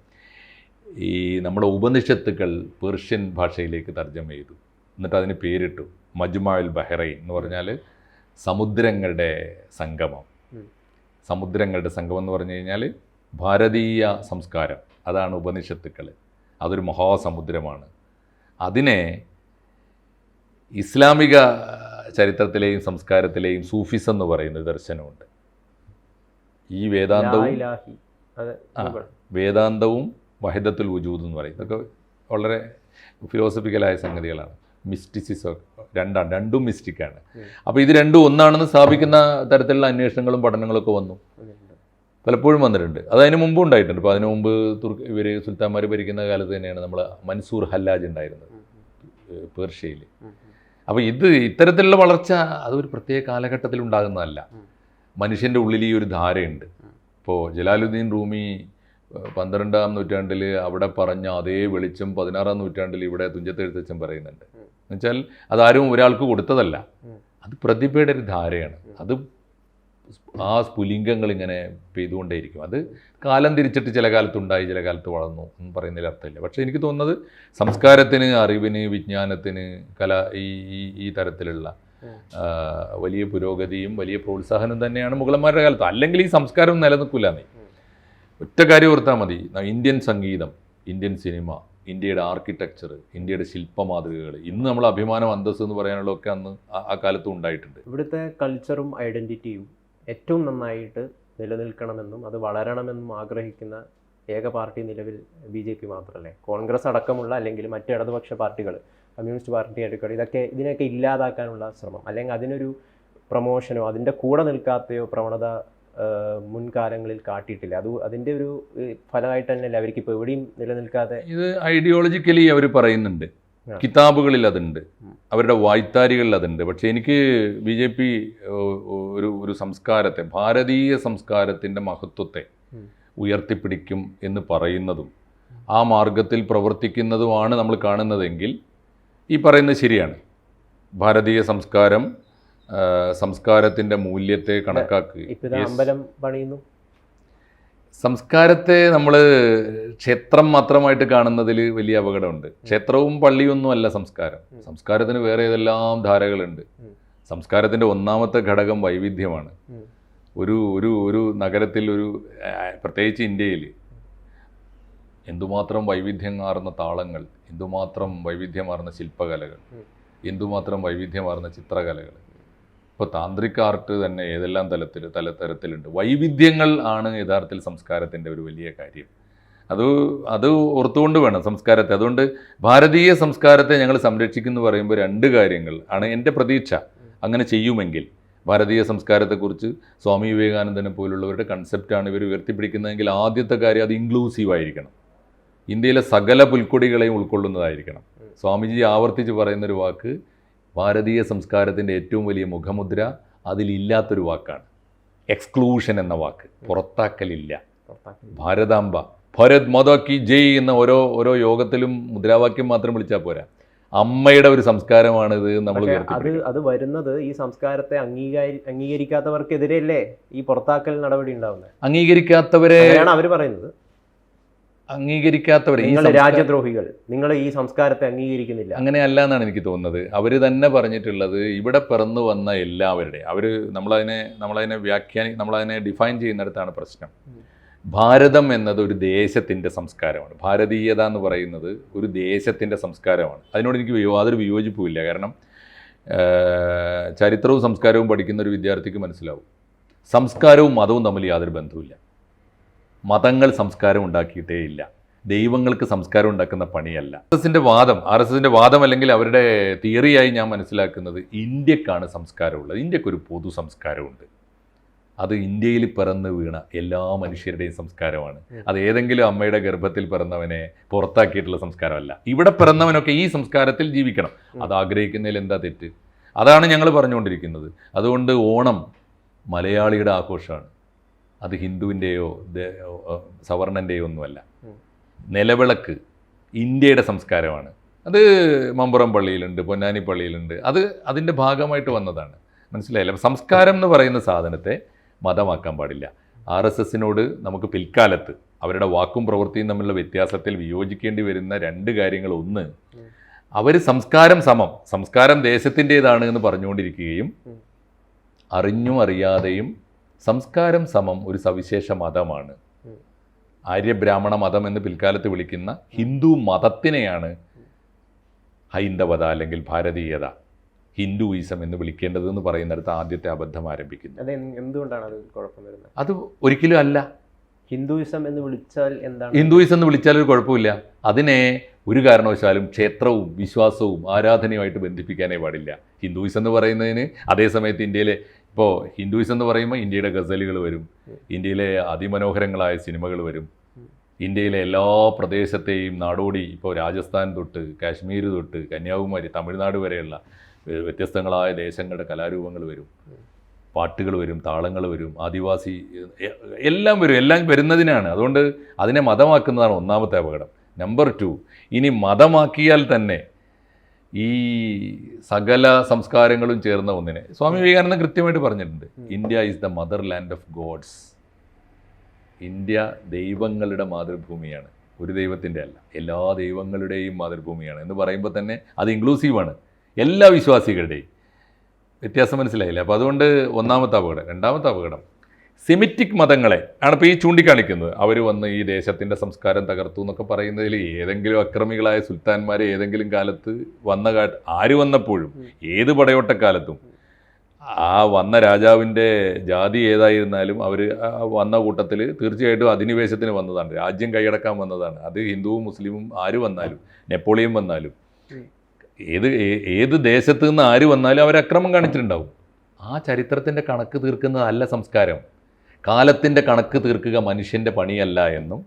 ഈ നമ്മുടെ ഉപനിഷത്തുക്കൾ പേർഷ്യൻ ഭാഷയിലേക്ക് തർജമ ചെയ്തു. എന്നിട്ട് അതിന് പേരിട്ടു മജ്മാൽ ബഹ്റൈൻ എന്ന് പറഞ്ഞാൽ സമുദ്രങ്ങളുടെ സംഗമം. സമുദ്രങ്ങളുടെ സംഗമം എന്ന് പറഞ്ഞു കഴിഞ്ഞാൽ ഭാരതീയ സംസ്കാരം അതാണ് ഉപനിഷത്തുക്കൾ അതൊരു മഹാസമുദ്രമാണ്. അതിനെ ഇസ്ലാമിക ചരിത്രത്തിലെയും സംസ്കാരത്തിലെയും സൂഫിസ് എന്ന് പറയുന്ന ദർശനമുണ്ട്. ഈ വേദാന്തവും. വേദാന്തവും വഹിദത്തുൽ വജൂദ് എന്ന് പറയും. ഇതൊക്കെ വളരെ ഫിലോസഫിക്കലായ സംഗതികളാണ്. മിസ്റ്റിസിസം രണ്ടാണ് രണ്ടും മിസ്റ്റിക്കാണ്. അപ്പോൾ ഇത് രണ്ടും ഒന്നാണെന്ന് സ്ഥാപിക്കുന്ന തരത്തിലുള്ള അന്വേഷണങ്ങളും പഠനങ്ങളൊക്കെ വന്നു. പലപ്പോഴും വന്നിട്ടുണ്ട്. അത് അതിന് മുമ്പ് ഉണ്ടായിട്ടുണ്ട്. ഇപ്പോൾ അതിനു മുമ്പ് തുർക്ക് ഇവർ സുൽത്താൻമാർ ഭരിക്കുന്ന കാലത്ത് തന്നെയാണ് നമ്മൾ മൻസൂർ ഹല്ലാജ് ഉണ്ടായിരുന്നത്. പേർഷ്യയിൽ. അപ്പോൾ ഇത് ഇത്തരത്തിലുള്ള വളർച്ച അതൊരു പ്രത്യേക കാലഘട്ടത്തിൽ ഉണ്ടാകുന്നതല്ല. മനുഷ്യന്റെ ഉള്ളിൽ ഈ ഒരു ധാരയുണ്ട്. ഇപ്പോൾ ജലാലുദ്ദീൻ റൂമി പന്ത്രണ്ടാം നൂറ്റാണ്ടിൽ അവിടെ പറഞ്ഞ അതേ വെളിച്ചം പതിനാറാം നൂറ്റാണ്ടിൽ ഇവിടെ തുഞ്ചത്തെഴുത്തച്ഛൻ പറയുന്നുണ്ട്. എന്നുവെച്ചാൽ അതാരും ഒരാൾക്ക് കൊടുത്തതല്ല. അത് പ്രതിഭയുടെ ഒരു ധാരയാണ്. അത് ആ പുലിംഗങ്ങൾ ഇങ്ങനെ പെയ്തുകൊണ്ടേയിരിക്കും. അത് കാലം തിരിച്ചിട്ട് ചില കാലത്തുണ്ടായി ചില കാലത്ത് വളർന്നു എന്ന് പറയുന്നതിൽ അർത്ഥമില്ല. പക്ഷേ എനിക്ക് തോന്നുന്നത് സംസ്കാരത്തിന് അറിവിന് വിജ്ഞാനത്തിന് കല ഈ ഈ തരത്തിലുള്ള വലിയ പുരോഗതിയും വലിയ പ്രോത്സാഹനവും തന്നെയാണ് മുഗളന്മാരുടെ കാലത്ത്. അല്ലെങ്കിൽ ഈ സംസ്കാരം നിലനിൽക്കില്ല നീ. ഒറ്റ കാര്യം ഓർത്താൽ മതി. ഇന്ത്യൻ സംഗീതം ഇന്ത്യൻ സിനിമ ഇന്ത്യയുടെ ആർക്കിടെക്ചർ ഇന്ത്യയുടെ ശില്പ മാതൃകകൾ ഇന്ന് നമ്മൾ അഭിമാനം അന്തസ് എന്ന് പറയാനുള്ളതൊക്കെ അന്ന് ആ- ആ കാലത്തും ഉണ്ടായിട്ടുണ്ട്. ഇവിടുത്തെ കൾച്ചറും ഐഡന്റിറ്റിയും ഏറ്റവും നന്നായിട്ട് നിലനിൽക്കണമെന്നും അത് വളരണമെന്നും ആഗ്രഹിക്കുന്ന ഏക പാർട്ടി നിലവിൽ ബി ജെ പി മാത്രമല്ലേ? കോൺഗ്രസ് അടക്കമുള്ള അല്ലെങ്കിൽ മറ്റ് ഇടതുപക്ഷ പാർട്ടികൾ കമ്മ്യൂണിസ്റ്റ് പാർട്ടി എടുക്കണം ഇതൊക്കെ ഇതിനൊക്കെ ഇല്ലാതാക്കാനുള്ള ശ്രമം. അല്ലെങ്കിൽ അതിനൊരു പ്രൊമോഷനോ അതിന്റെ കൂടെ നിൽക്കാത്തയോ പ്രവണത മുൻകാലങ്ങളിൽ കാട്ടിയിട്ടില്ല. അത് അതിന്റെ ഒരു ഫലമായിട്ട് തന്നെയല്ലേ അവർക്ക് ഇപ്പോൾ എവിടെയും നിലനിൽക്കാതെ ഇത് ഐഡിയോളജിക്കലി അവർ പറയുന്നുണ്ട്. കിതാബുകളിൽ അതുണ്ട്. അവരുടെ വായ്ത്താരികളിൽ അതുണ്ട്. പക്ഷേ എനിക്ക് ബി ജെ പി ഒരു ഒരു സംസ്കാരത്തെ ഭാരതീയ സംസ്കാരത്തിന്റെ മഹത്വത്തെ ഉയർത്തിപ്പിടിക്കും എന്ന് പറയുന്നതും ആ മാർഗത്തിൽ പ്രവർത്തിക്കുന്നതുമാണ് നമ്മൾ കാണുന്നതെങ്കിൽ ഈ പറയുന്നത് ശരിയാണ്. ഭാരതീയ സംസ്കാരം സംസ്കാരത്തിന്റെ മൂല്യത്തെ കണക്കാക്കുക അമ്പലം പണിയുന്നു. സംസ്കാരത്തെ നമ്മൾ ക്ഷേത്രം മാത്രമായിട്ട് കാണുന്നതിൽ വലിയ അപകടമുണ്ട്. ക്ഷേത്രവും പള്ളിയൊന്നും അല്ല സംസ്കാരം. സംസ്കാരത്തിന് വേറെ ഏതെല്ലാം ധാരകളുണ്ട്. സംസ്കാരത്തിന്റെ സംസ്കാരത്തിന്റെ ഒന്നാമത്തെ ഘടകം വൈവിധ്യമാണ്. ഒരു ഒരു ഒരു നഗരത്തിൽ ഒരു പ്രത്യേകിച്ച് ഇന്ത്യയിൽ എന്തുമാത്രം വൈവിധ്യം വൈവിധ്യമാർന്ന താളങ്ങൾ എന്തുമാത്രം വൈവിധ്യമാർന്ന ശില്പകലകൾ. എന്തുമാത്രം വൈവിധ്യമാർന്ന ചിത്രകലകൾ ഇപ്പോൾ താന്ത്രിക ആർട്ട് തന്നെ ഏതെല്ലാം തലത്തിൽ തല തരത്തിലുണ്ട്? വൈവിധ്യങ്ങൾ ആണ് യഥാർത്ഥത്തിൽ സംസ്കാരത്തിന്റെ ഒരു വലിയ കാര്യം. അത് അത് ഓർത്തുകൊണ്ട് വേണം സംസ്കാരത്തെ. അതുകൊണ്ട് ഭാരതീയ സംസ്കാരത്തെ ഞങ്ങൾ സംരക്ഷിക്കുന്നു പറയുമ്പോൾ രണ്ട് കാര്യങ്ങൾ ആണ് എന്റെ പ്രതീക്ഷ. അങ്ങനെ ചെയ്യുമെങ്കിൽ ഭാരതീയ സംസ്കാരത്തെക്കുറിച്ച് സ്വാമി വിവേകാനന്ദനെ പോലുള്ളവരുടെ കൺസെപ്റ്റാണ് ഇവർ ഉയർത്തിപ്പിടിക്കുന്നതെങ്കിൽ ആദ്യത്തെ കാര്യം അത് ഇൻക്ലൂസീവ് ആയിരിക്കണം. ഇന്ത്യയിലെ സകല പുൽക്കൊടികളെയും ഉൾക്കൊള്ളുന്നതായിരിക്കണം. സ്വാമിജി ആവർത്തിച്ച് പറയുന്നൊരു വാക്ക് ഭാരതീയ സംസ്കാരത്തിന്റെ ഏറ്റവും വലിയ മുഖമുദ്ര അതിലില്ലാത്തൊരു വാക്കാണ്. എക്സ്ക്ലൂഷൻ എന്ന വാക്ക്. പുറത്താക്കലില്ല. പുറത്താക്കി ഭാരതാംബ. ഭരത് മാതാ ജയ് എന്ന ഓരോ ഓരോ യോഗത്തിലും മുദ്രാവാക്യം മാത്രം വിളിച്ചാൽ പോരാ. അമ്മയുടെ ഒരു സംസ്കാരമാണിത് നമ്മൾ പക്ഷേ അത് അത് വരുന്നത് ഈ സംസ്കാരത്തെ അംഗീകാരി അംഗീകരിക്കാത്തവർക്കെതിരെയല്ലേ ഈ പുറത്താക്കൽ നടപടി ഉണ്ടാവുന്നത്? അംഗീകരിക്കാത്തവരെ അവർ പറയുന്നത്. നിങ്ങൾ സംസ്കാര- രാജ്യദ്രോഹികൾ. നിങ്ങൾ ഈ സംസ്കാരത്തെ അംഗീകരിക്കുന്നില്ല. അങ്ങനെയല്ല എന്നാണ് എനിക്ക് തോന്നുന്നത്. അവർ തന്നെ പറഞ്ഞിട്ടുള്ളത് ഇവിടെ പിറന്നു വന്ന എല്ലാവരുടെയും അവർ നമ്മളതിനെ നമ്മളതിനെ വ്യാഖ്യാനി നമ്മളതിനെ ഡിഫൈൻ ചെയ്യുന്നിടത്താണ് പ്രശ്നം. ഭാരതം എന്നത് ഒരു ദേശത്തിന്റെ സംസ്കാരമാണ്. ഭാരതീയത എന്ന് പറയുന്നത് ഒരു ദേശത്തിന്റെ സംസ്കാരമാണ്. അതിനോട് എനിക്ക് യാതൊരു വിയോജിപ്പുമില്ല. കാരണം ചരിത്രവും സംസ്കാരവും പഠിക്കുന്ന ഒരു വിദ്യാർത്ഥിക്ക് മനസ്സിലാവും. സംസ്കാരവും മതവും തമ്മിൽ യാതൊരു ബന്ധവുമില്ല. മതങ്ങൾ സംസ്കാരം ഉണ്ടാക്കിയിട്ടേ ഇല്ല ദൈവങ്ങൾക്ക് സംസ്കാരം ഉണ്ടാക്കുന്ന പണിയല്ല. ആർ എസ് എസിന്റെ വാദം ആർ എസ് എസിന്റെ വാദം അല്ലെങ്കിൽ അവരുടെ തിയറിയായി ഞാൻ മനസ്സിലാക്കുന്നത് ഇന്ത്യക്കാണ് സംസ്കാരമുള്ളത്. ഇന്ത്യക്കൊരു പൊതു സംസ്കാരമുണ്ട്. അത് ഇന്ത്യയിൽ പിറന്ന് വീണ എല്ലാ മനുഷ്യരുടെയും സംസ്കാരമാണ്. അത് ഏതെങ്കിലും അമ്മയുടെ ഗർഭത്തിൽ പിറന്നവനെ പുറത്താക്കിയിട്ടുള്ള സംസ്കാരമല്ല. ഇവിടെ പിറന്നവനൊക്കെ ഈ സംസ്കാരത്തിൽ ജീവിക്കണം. അത് ആഗ്രഹിക്കുന്നതിൽ എന്താ തെറ്റ്? അതാണ് ഞങ്ങൾ പറഞ്ഞുകൊണ്ടിരിക്കുന്നത്. അതുകൊണ്ട് ഓണം മലയാളിയുടെ ആഘോഷമാണ്. അത് ഹിന്ദുവിന്റെയോ സവർണന്റെയോ ഒന്നുമല്ല. നിലവിളക്ക് ഇന്ത്യയുടെ സംസ്കാരമാണ്. അത് മമ്പുറം പള്ളിയിലുണ്ട് പൊന്നാനി പള്ളിയിലുണ്ട്. അത് അതിന്റെ ഭാഗമായിട്ട് വന്നതാണ്. മനസ്സിലായില്ല? സംസ്കാരം എന്ന് പറയുന്ന സാധനത്തെ മതമാക്കാൻ പാടില്ല. ആർ എസ് എസിനോട് നമുക്ക് പിൽക്കാലത്ത് അവരുടെ വാക്കും പ്രവൃത്തിയും തമ്മിലുള്ള വ്യത്യാസത്തിൽ വിയോജിക്കേണ്ടി വരുന്ന രണ്ട് കാര്യങ്ങൾ ഒന്ന് അവർ സംസ്കാരം സമം സംസ്കാരം ദേശത്തിന്റേതാണ് എന്ന് പറഞ്ഞുകൊണ്ടിരിക്കുകയും. അറിഞ്ഞും അറിയാതെയും സംസ്കാരം സമം ഒരു സവിശേഷ മതമാണ്. ആര്യബ്രാഹ്മണ മതം എന്ന് പിൽക്കാലത്ത് വിളിക്കുന്ന ഹിന്ദു മതത്തിനെയാണ് ഹൈന്ദവത അല്ലെങ്കിൽ ഭാരതീയത ഹിന്ദുയിസം എന്ന് വിളിക്കേണ്ടത് എന്ന് പറയുന്നിടത്ത് ആദ്യത്തെ അബദ്ധം ആരംഭിക്കുന്നു. എന്തുകൊണ്ടാണ് അത് കുഴപ്പം വരുന്നത്? അത് ഒരിക്കലും അല്ല. ഹിന്ദുയിസം എന്ന് വിളിച്ചാൽ എന്താണ്? ഹിന്ദുയിസം എന്ന് വിളിച്ചാൽ ഒരു കുഴപ്പമില്ല. അതിനെ ഒരു കാരണവശാലും ക്ഷേത്രവും വിശ്വാസവും ആരാധനയുമായിട്ട് ബന്ധിപ്പിക്കാനേ പാടില്ല. ഹിന്ദുയിസം എന്ന് പറയുന്നതിന് അതേസമയത്ത് ഇന്ത്യയിലെ ഇപ്പോൾ ഹിന്ദുയിസം എന്ന് പറയുമ്പോൾ ഇന്ത്യയുടെ ഗസലുകൾ വരും ഇന്ത്യയിലെ അതിമനോഹരങ്ങളായ സിനിമകൾ വരും. ഇന്ത്യയിലെ എല്ലാ പ്രദേശത്തെയും നാടോടി ഇപ്പോൾ രാജസ്ഥാൻ തൊട്ട് കാശ്മീർ തൊട്ട് കന്യാകുമാരി തമിഴ്നാട് വരെയുള്ള വ്യ- വ്യത്യസ്തങ്ങളായ ദേശങ്ങളുടെ കലാരൂപങ്ങൾ വരും. പാട്ടുകൾ വരും താളങ്ങൾ വരും ആദിവാസി എല്ലാം വരും എല്ലാം വരുന്നതിനാണ്. അതുകൊണ്ട് അതിനെ മതമാക്കുന്നതാണ് ഒന്നാമത്തെ അപകടം. നമ്പർ ടു ഇനി മതമാക്കിയാൽ തന്നെ ഈ സകല സംസ്കാരങ്ങളും ചേർന്ന ഒന്നിനെ. സ്വാമി വിവേകാനന്ദൻ കൃത്യമായിട്ട് പറഞ്ഞിട്ടുണ്ട്. India is the mother land of gods India ദൈവങ്ങളുടെ മാതൃഭൂമിയാണ്. ഒരു ദൈവത്തിന്റെ അല്ല. എല്ലാ ദൈവങ്ങളുടെയും മാതൃഭൂമിയാണ് എന്ന് പറയുമ്പോൾ തന്നെ അത് ഇൻക്ലൂസീവാണ് എല്ലാ വിശ്വാസികളുടെയും. വ്യത്യാസം മനസ്സിലായില്ല? അപ്പോൾ അതുകൊണ്ട് ഒന്നാമത്തെ അപകടം രണ്ടാമത്തെ അപകടം. സെമിറ്റിക് മതങ്ങളെ. ആണ് ഇപ്പോൾ ഈ ചൂണ്ടിക്കാണിക്കുന്നത്. അവർ വന്ന് ഈ ദേശത്തിന്റെ സംസ്കാരം തകർത്തു എന്നൊക്കെ പറയുന്നതിൽ ഏതെങ്കിലും അക്രമികളായ സുൽത്താൻമാർ ഏതെങ്കിലും കാലത്ത് വന്ന കാ ആര് വന്നപ്പോഴും ഏത് പടയോട്ടക്കാലത്തും ആ വന്ന രാജാവിന്റെ ജാതി ഏതായിരുന്നാലും അവർ വന്ന കൂട്ടത്തിൽ തീർച്ചയായിട്ടും അധിനിവേശത്തിന് വന്നതാണ്. രാജ്യം കൈയടക്കാൻ വന്നതാണ്. അത് ഹിന്ദുവും മുസ്ലിമും ആര് വന്നാലും നെപ്പോളിയൻ വന്നാലും ഏത് ഏത് ദേശത്ത് നിന്ന് ആര് വന്നാലും അവർ അക്രമം കാണിച്ചിട്ടുണ്ടാവും. ആ ചരിത്രത്തിന്റെ കണക്ക് തീർക്കുന്നതല്ല സംസ്കാരം. കാലത്തിന്റെ കണക്ക് തീർക്കുക മനുഷ്യന്റെ പണിയല്ല എന്നും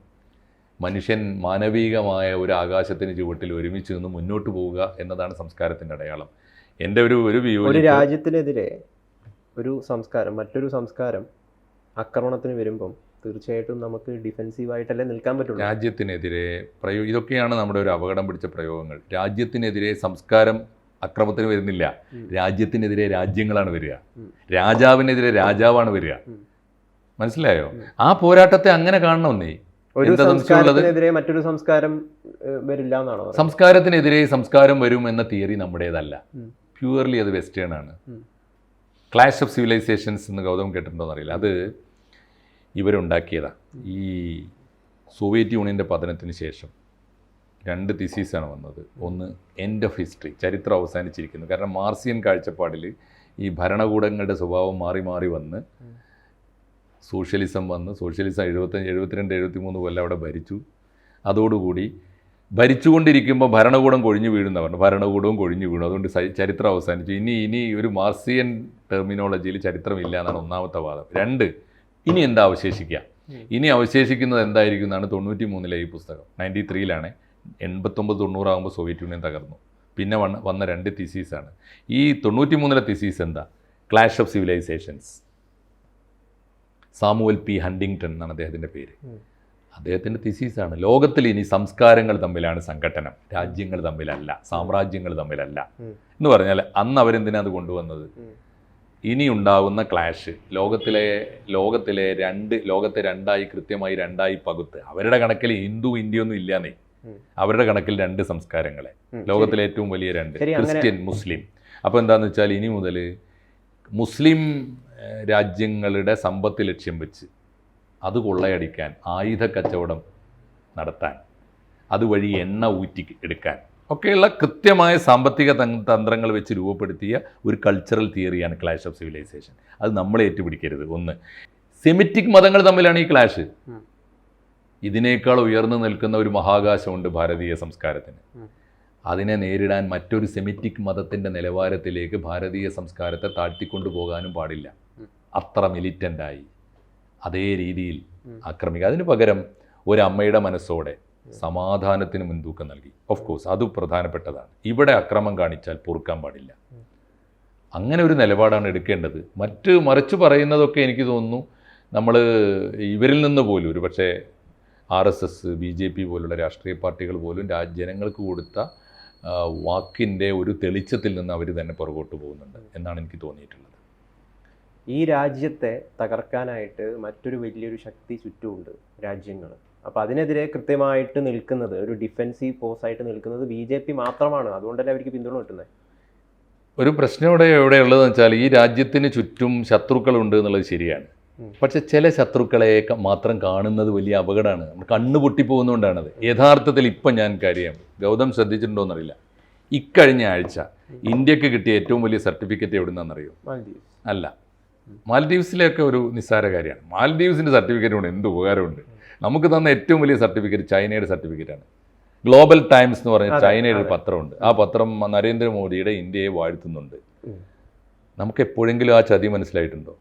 മനുഷ്യൻ മാനവികമായ ഒരു ആകാശത്തിന് ചുവട്ടിൽ ഒരുമിച്ച് നിന്ന് മുന്നോട്ട് പോവുക എന്നതാണ് സംസ്കാരത്തിന്റെ അടയാളം. എന്റെ ഒരു ഒരു ഒരു രാജ്യത്തിനെതിരെ ഒരു സംസ്കാരം മറ്റൊരു സംസ്കാരം ആക്രമണത്തിന് വരുമ്പം തീർച്ചയായിട്ടും നമുക്ക് ഡിഫെൻസീവായിട്ടല്ലേ നിൽക്കാൻ പറ്റുള്ളൂ. രാജ്യത്തിനെതിരെ പ്രയോ ഇതൊക്കെയാണ് നമ്മുടെ ഒരു അപകടം പിടിച്ച പ്രയോഗങ്ങൾ. രാജ്യത്തിനെതിരെ സംസ്കാരം അക്രമത്തിന് വരുന്നില്ല. രാജ്യത്തിനെതിരെ രാജ്യങ്ങളാണ് വരിക. രാജാവിനെതിരെ രാജാവാണ് വരിക. മനസ്സിലായോ? ആ പോരാട്ടത്തെ അങ്ങനെ കാണണമെന്നേ ഒരു സംസ്കാരത്തിനെതിരെ മറ്റൊരു സംസ്കാരം വരില്ല എന്നാണോ? സംസ്കാരത്തിനെതിരെ സംസ്കാരം വരും എന്ന തിയറി നമ്മുടേതല്ല. പ്യുവർലി അത് വെസ്റ്റേൺ ആണ്. ക്ലാഷ് ഓഫ് സിവിലൈസേഷൻസ് എന്ന് ഗൗതം കേട്ടിട്ടുണ്ടോ അറിയില്ല അത് ഇവരുണ്ടാക്കിയതാണ് ഈ സോവിയറ്റ് യൂണിയന്റെ പതനത്തിന് ശേഷം രണ്ട് ആണ് വന്നത്. ഒന്ന് എൻഡ് ഓഫ് ഹിസ്റ്ററി ചരിത്രം അവസാനിച്ചിരിക്കുന്നു. കാരണം മാർസിയൻ കാഴ്ചപ്പാടിൽ ഈ ഭരണകൂടങ്ങളുടെ സ്വഭാവം മാറി മാറി വന്ന് സോഷ്യലിസം വന്ന് സോഷ്യലിസം എഴുപത്തഞ്ച് എഴുപത്തിരണ്ട് എഴുപത്തി മൂന്ന് കൊല്ലം അവിടെ ഭരിച്ചു. അതോടുകൂടി ഭരിച്ചുകൊണ്ടിരിക്കുമ്പോൾ ഭരണകൂടം കൊഴിഞ്ഞു വീഴുന്നവരുണ്ട് ഭരണകൂടവും കൊഴിഞ്ഞു വീണു. അതുകൊണ്ട് ചരിത്രം അവസാനിച്ചു. ഇനി ഇനി ഒരു മാർസിയൻ ടെർമിനോളജിയിൽ ചരിത്രമില്ല എന്നാണ് ഒന്നാമത്തെ വാദം. രണ്ട് ഇനി എന്താ അവശേഷിക്കുക? ഇനി അവശേഷിക്കുന്നത് എന്തായിരിക്കും എന്നാണ് തൊണ്ണൂറ്റി മൂന്നിലെ ഈ പുസ്തകം. നയന്റി ത്രീയിലാണ് എൺപത്തൊമ്പത് തൊണ്ണൂറാകുമ്പോൾ സോവിയറ്റ് യൂണിയൻ തകർന്നു. പിന്നെ വന്ന രണ്ട് തിസീസാണ് ഈ തൊണ്ണൂറ്റി മൂന്നിലെ തിസീസ് എന്താ? Clash of civilisations Samuel P. Huntington എന്നാണ് അദ്ദേഹത്തിന്റെ പേര്. അദ്ദേഹത്തിന്റെ തിസീസാണ് ലോകത്തിൽ ഇനി സംസ്കാരങ്ങൾ തമ്മിലാണ് സംഘടനം രാജ്യങ്ങൾ തമ്മിലല്ല. സാമ്രാജ്യങ്ങൾ തമ്മിലല്ല. എന്ന് പറഞ്ഞാൽ അന്ന് അവരെന്തിനാ അത് കൊണ്ടുവന്നത്? ഇനി ഉണ്ടാവുന്ന ക്ലാഷ്. ലോകത്തിലെ ലോകത്തിലെ രണ്ട് ലോകത്തെ രണ്ടായി കൃത്യമായി രണ്ടായി പകുത്ത്. അവരുടെ കണക്കിൽ ഹിന്ദു ഇന്ത്യ ഒന്നും ഇല്ലാന്നേ. അവരുടെ കണക്കിൽ രണ്ട് സംസ്കാരങ്ങളെ. ലോകത്തിലെ ഏറ്റവും വലിയ രണ്ട്. Christian Muslim. അപ്പോൾ എന്താണെന്ന് വെച്ചാൽ ഇനി മുതൽ മുസ്ലിം രാജ്യങ്ങളുടെ സമ്പത്ത് ലക്ഷ്യം വെച്ച് അത് കൊള്ളയടിക്കാൻ ആയുധ കച്ചവടം നടത്താൻ അതുവഴി എണ്ണ ഊറ്റി എടുക്കാൻ ഒക്കെയുള്ള കൃത്യമായ സാമ്പത്തിക തന്ത്രങ്ങൾ വെച്ച് രൂപപ്പെടുത്തിയ ഒരു കൾച്ചറൽ തിയറിയാണ് ക്ലാഷ് ഓഫ് സിവിലൈസേഷൻ അത് നമ്മൾ ഏറ്റുപിടിക്കരുത്. ഒന്ന് സെമിറ്റിക് മതങ്ങൾ തമ്മിലാണ് ഈ ക്ലാഷ് ഇതിനേക്കാൾ ഉയർന്നു നിൽക്കുന്ന ഒരു മഹാകാശമുണ്ട് ഭാരതീയ സംസ്കാരത്തിന്. അതിനെ നേരിടാൻ മറ്റൊരു സെമിറ്റിക് മതത്തിന്റെ നിലവാരത്തിലേക്ക് ഭാരതീയ സംസ്കാരത്തെ താഴ്ത്തിക്കൊണ്ടു പോകാനും പാടില്ല. അത്ര മിലിറ്റന്റായി അതേ രീതിയിൽ. ആക്രമിക്കുക. അതിന് പകരം ഒരമ്മയുടെ മനസ്സോടെ സമാധാനത്തിന് മുൻതൂക്കം നൽകി. ഓഫ് കോഴ്സ് അത് പ്രധാനപ്പെട്ടതാണ്. ഇവിടെ അക്രമം കാണിച്ചാൽ പൊറുക്കാൻ പാടില്ല. അങ്ങനെ ഒരു നിലപാടാണ് എടുക്കേണ്ടത്. മറ്റ് മറിച്ച് പറയുന്നതൊക്കെ എനിക്ക് തോന്നുന്നു നമ്മൾ ഇവരിൽ നിന്ന് പോലും ഒരു പക്ഷേ R S S B J P പോലുള്ള രാഷ്ട്രീയ പാർട്ടികൾ പോലും രാജ്യ ജനങ്ങൾക്ക് കൊടുത്ത വാക്കിന്റെ ഒരു തെളിച്ചത്തിൽ നിന്ന് അവർ തന്നെ പുറകോട്ട് പോകുന്നുണ്ട് എന്നാണ് എനിക്ക് തോന്നിയിട്ടുള്ളത്. ഈ രാജ്യത്തെ തകർക്കാനായിട്ട് മറ്റൊരു വലിയൊരു ശക്തി ചുറ്റുമുണ്ട് രാജ്യങ്ങൾ. അപ്പോൾ അതിനെതിരെ കൃത്യമായിട്ട് നിൽക്കുന്നത് ഒരു ഡിഫെൻസീവ് ഫോഴ്സ് ആയിട്ട് നിൽക്കുന്നത് ബി ജെ പി മാത്രമാണ്. അതുകൊണ്ടല്ലേ അവർക്ക് പിന്തുണ കിട്ടുന്നത്? ഒരു പ്രശ്നം ഇവിടെ എവിടെയുള്ളതെന്ന് വെച്ചാൽ ഈ രാജ്യത്തിന് ചുറ്റും ശത്രുക്കളുണ്ട് എന്നുള്ളത് ശരിയാണ്. പക്ഷെ ചില ശത്രുക്കളെ ക- മാത്രം കാണുന്നത് വലിയ അപകടമാണ്. നമ്മൾ കണ്ണു പൊട്ടിപ്പോകുന്നതുകൊണ്ടാണത് യഥാർത്ഥത്തിൽ ഇപ്പം ഞാൻ കാര്യം ഗൗതം ശ്രദ്ധിച്ചിട്ടുണ്ടോ എന്നറിയില്ല ഇക്കഴിഞ്ഞ ആഴ്ച ഇന്ത്യയ്ക്ക് കിട്ടിയ ഏറ്റവും വലിയ സർട്ടിഫിക്കറ്റ് എവിടുന്നാണെന്നറിയോ അല്ല. മാൽഡീവ്സിലെയൊക്കെ ഒരു നിസ്സാര കാര്യമാണ്. മാൽഡീവ്സിന്റെ സർട്ടിഫിക്കറ്റ് കൊണ്ട് എന്ത് ഉപകാരമുണ്ട്? നമുക്ക് തന്ന ഏറ്റവും വലിയ സർട്ടിഫിക്കറ്റ് ചൈനയുടെ സർട്ടിഫിക്കറ്റാണ്. ഗ്ലോബൽ ടൈംസ് എന്ന് പറഞ്ഞ ചൈനയുടെ ഒരു പത്രമുണ്ട്. ആ പത്രം നരേന്ദ്രമോദിയുടെ ഇന്ത്യയെ വാഴ്ത്തുന്നുണ്ട്. നമുക്ക് എപ്പോഴെങ്കിലും ആ ചതി മനസ്സിലായിട്ടുണ്ടോ?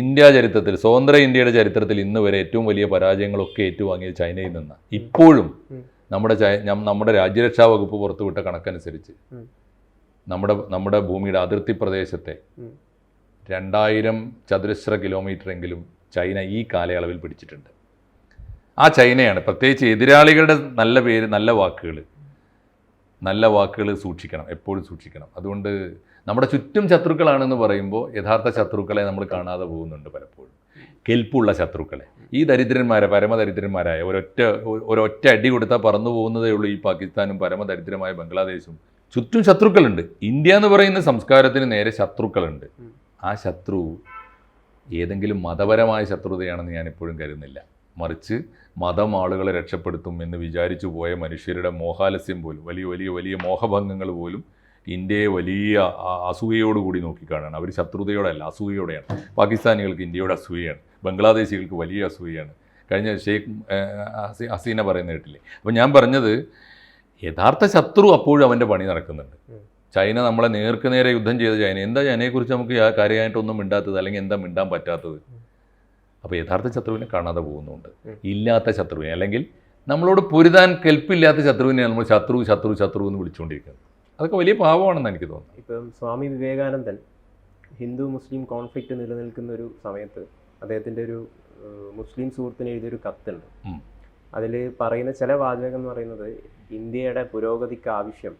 ഇന്ത്യ ചരിത്രത്തിൽ സ്വതന്ത്ര ഇന്ത്യയുടെ ചരിത്രത്തിൽ ഇന്ന് വരെ ഏറ്റവും വലിയ പരാജയങ്ങളൊക്കെ ഏറ്റുവാങ്ങിയത് ചൈനയിൽ നിന്നാണ്. ഇപ്പോഴും നമ്മുടെ നമ്മുടെ രാജ്യരക്ഷാ വകുപ്പ് പുറത്തുവിട്ട കണക്കനുസരിച്ച് നമ്മുടെ നമ്മുടെ ഭൂമിയുടെ അതിർത്തി പ്രദേശത്തെ രണ്ടായിരം ചതുരശ്ര കിലോമീറ്റർ എങ്കിലും ചൈന ഈ കാലയളവിൽ പിടിച്ചിട്ടുണ്ട്. ആ ചൈനയാണ് പ്രത്യേകിച്ച് എതിരാളികളുടെ നല്ല പേര് നല്ല വാക്കുകൾ നല്ല വാക്കുകൾ സൂക്ഷിക്കണം എപ്പോഴും സൂക്ഷിക്കണം. അതുകൊണ്ട് നമ്മുടെ ചുറ്റും ശത്രുക്കളാണെന്ന് പറയുമ്പോൾ യഥാർത്ഥ ശത്രുക്കളെ നമ്മൾ കാണാതെ പോകുന്നുണ്ട് പലപ്പോഴും. കെൽപ്പുള്ള ശത്രുക്കളെ. ഈ ദരിദ്രന്മാരെ പരമദരിദ്രന്മാരായ ഒരൊറ്റ ഒരൊറ്റ അടി കൊടുത്താൽ പറന്നു പോകുന്നതേ ഉള്ളൂ ഈ പാകിസ്ഥാനും പരമദരിദ്രമായ ബംഗ്ലാദേശും. ചുറ്റും ശത്രുക്കളുണ്ട്. ഇന്ത്യ എന്ന് പറയുന്ന സംസ്കാരത്തിന് നേരെ ശത്രുക്കളുണ്ട്. ആ ശത്രു ഏതെങ്കിലും മതപരമായ ശത്രുതയാണെന്ന് ഞാൻ എപ്പോഴും കരുതുന്നില്ല. മറിച്ച് മതം ആളുകളെ രക്ഷപ്പെടുത്തും എന്ന് വിചാരിച്ചു പോയ മനുഷ്യരുടെ മോഹാലസ്യം പോലും വലിയ വലിയ വലിയ മോഹഭംഗങ്ങൾ പോലും ഇന്ത്യയെ വലിയ അസൂയയോടുകൂടി നോക്കിക്കാണാണ്. അവർ ശത്രുതയോടല്ല അസൂയയോടെയാണ്. പാകിസ്ഥാനികൾക്ക് ഇന്ത്യയുടെ അസൂയയാണ്. ബംഗ്ലാദേശികൾക്ക് വലിയ അസൂയയാണ്. കഴിഞ്ഞ ഷെയ്ഖ് ഹസീന പറയുന്ന കേട്ടില്ലേ? അപ്പോൾ ഞാൻ പറഞ്ഞത് യഥാർത്ഥ ശത്രു അപ്പോഴും അവന്റെ പണി നടക്കുന്നുണ്ട്. ചൈന നമ്മളെ നേർക്ക് നേരെ യുദ്ധം ചെയ്ത ചൈന എന്താ ചൈനയെക്കുറിച്ച് നമുക്ക് കാര്യമായിട്ടൊന്നും മിണ്ടാത്തത്? അല്ലെങ്കിൽ എന്താ മിണ്ടാൻ പറ്റാത്തത്? അപ്പോൾ യഥാർത്ഥ ശത്രുവിനെ കാണാതെ പോകുന്നുണ്ട്. ഇല്ലാത്ത ശത്രുവിനെ അല്ലെങ്കിൽ നമ്മളോട് പൊരുതാൻ കെൽപ്പില്ലാത്ത ശത്രുവിനെ നമ്മൾ ശത്രു ശത്രു ശത്രു എന്ന് വിളിച്ചുകൊണ്ടിരിക്കുന്നത് അതൊക്കെ വലിയ പാവമാണെന്ന് എനിക്ക് തോന്നുന്നു. ഇപ്പം സ്വാമി വിവേകാനന്ദൻ ഹിന്ദു മുസ്ലിം കോൺഫ്ലിക്റ്റ് നിലനിൽക്കുന്ന ഒരു സമയത്ത് അദ്ദേഹത്തിന്റെ ഒരു മുസ്ലിം സുഹൃത്തിന് എഴുതിയൊരു കത്തുണ്ട്. അതിൽ പറയുന്ന ചില വാചകം എന്ന് പറയുന്നത് ഇന്ത്യയുടെ പുരോഗതിക്ക് ആവശ്യം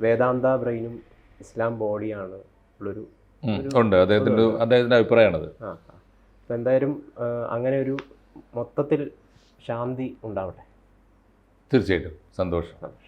വേദാന്ത ബ്രെയിനും ഇസ്ലാം ബോഡിയാണ് ഉള്ളൊരു ഉണ്ട്. അദ്ദേഹത്തിന്റെ അദ്ദേഹത്തിന്റെ അഭിപ്രായമാണത്. ആ. അപ്പം എന്തായാലും അങ്ങനെ ഒരു മൊത്തത്തിൽ ശാന്തി ഉണ്ടാവട്ടെ. തീർച്ചയായിട്ടും. സന്തോഷം.